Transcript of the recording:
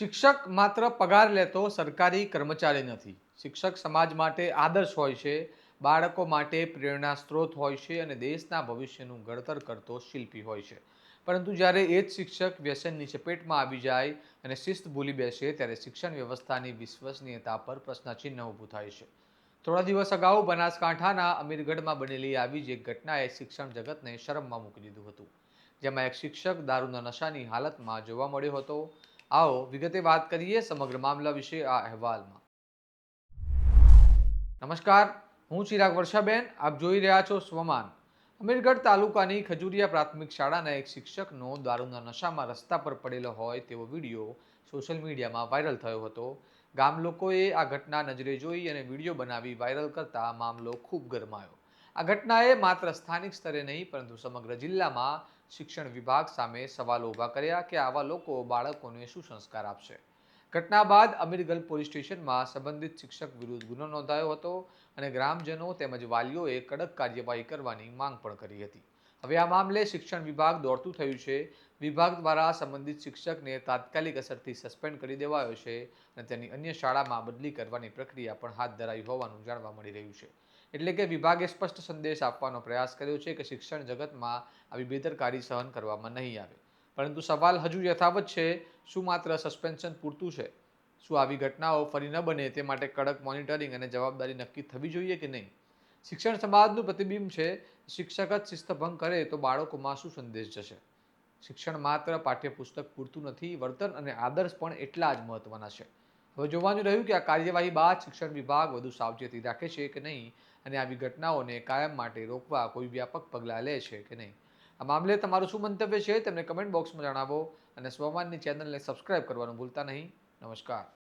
શિક્ષક માત્ર પગાર લેતો સરકારી કર્મચારી નથી. શિક્ષક સમાજ માટે આદર્શ હોય છે, બાળકો માટે પ્રેરણા સ્ત્રોત હોય છે અને દેશના ભવિષ્યનું ઘડતર કરતો શિલ્પી હોય છે. પરંતુ જ્યારે એ જ શિક્ષક વ્યસનની ચપેટમાં આવી જાય અને શિસ્ત ભૂલી બેસે ત્યારે શિક્ષણ વ્યવસ્થાની વિશ્વસનીયતા પર પ્રશ્નચિહ્ન ઊભું થાય છે. થોડા દિવસ અગાઉ બનાસકાંઠાના અમીરગઢમાં બનેલી આવી જ એક ઘટનાએ શિક્ષણ જગતને શરમમાં મૂકી દીધું હતું. જેમાં એક શિક્ષક દારૂના નશાની હાલતમાં જોવા મળ્યો હતો. આવો, વિગતે વાત કરીએ સમગ્ર મામલા વિશે આ અહેવાલમાં. નમસ્કાર, હું ચિરાગ વર્ષાબેન, આપ જોઈ રહ્યા છો સ્વમાન. અમીરગઢ તાલુકાની ખજુરિયા પ્રાથમિક શાળાના એક શિક્ષકનો દારૂના નશામાં રસ્તા પર પડેલો હોય તેવો વીડિયો સોશિયલ મીડિયામાં વાયરલ થયો હતો. ગામ લોકોએ આ ઘટના નજરે જોઈ અને વીડિયો બનાવી વાયરલ કરતા મામલો ખૂબ ગરમાયો. આ ઘટનાએ માત્ર સ્થાનિક સ્તરે નહીં, પરંતુ સમગ્ર જિલ્લામાં શિક્ષણ વિભાગ સામે સવાલો ઊભા કર્યા કે આવા લોકો બાળકોને શું સંસ્કાર આપશે? ઘટના બાદ અમીરગઢ પોલીસ સ્ટેશનમાં સંબંધિત શિક્ષક વિરુદ્ધ ગુનો નોંધાયો હતો અને ગ્રામજનો તેમજ વાલીઓએ કડક કાર્યવાહી કરવાની માંગ પણ કરી હતી. હવે આ મામલે શિક્ષણ વિભાગ દોડતું થયું છે. વિભાગ દ્વારા સંબંધિત શિક્ષકને તાત્કાલિક અસરથી સસ્પેન્ડ કરી દેવાયો છે અને તેની અન્ય શાળામાં બદલી કરવાની પ્રક્રિયા પણ હાથ ધરાઈ હોવાનું જાણવા મળી રહ્યું છે. એટલે કે વિભાગે સ્પષ્ટ સંદેશ આપવાનો પ્રયાસ કર્યો છે કે શિક્ષણ જગતમાં આવી બેદરકારી સહન કરવામાં નહીં આવે. પરંતુ સવાલ હજુ યથાવત છે, શું માત્ર સસ્પેન્શન પૂરતું છે? શું આવી ઘટનાઓ ફરી ન બને તે માટે કડક મોનિટરિંગ અને જવાબદારી નક્કી થવી જોઈએ કે નહીં? શિક્ષણ સમાજનું પ્રતિબિંબ છે, શિક્ષક જ શિસ્તભંગ કરે તો બાળકોમાં શું સંદેશ જશે. શિક્ષણ માત્ર પાઠ્યપુસ્તક પૂરતું નથી, વર્તન અને આદર્શ પણ એટલા જ મહત્વના છે. હવે જોવાનું રહ્યું કે આ કાર્યવાહી બાદ શિક્ષણ વિભાગ વધુ સાવચેતી રાખે છે કે નહીં અને આવી ઘટનાઓને કાયમ માટે રોકવા કોઈ વ્યાપક પગલાં લે છે કે નહીં? આ મામલે તમારું શું મંતવ્ય છે? તેમને કમેન્ટ બોક્સમાં જણાવો અને સ્વમાનની ચેનલને સબસ્ક્રાઇબ કરવાનું ભૂલતા નહીં. નમસ્કાર.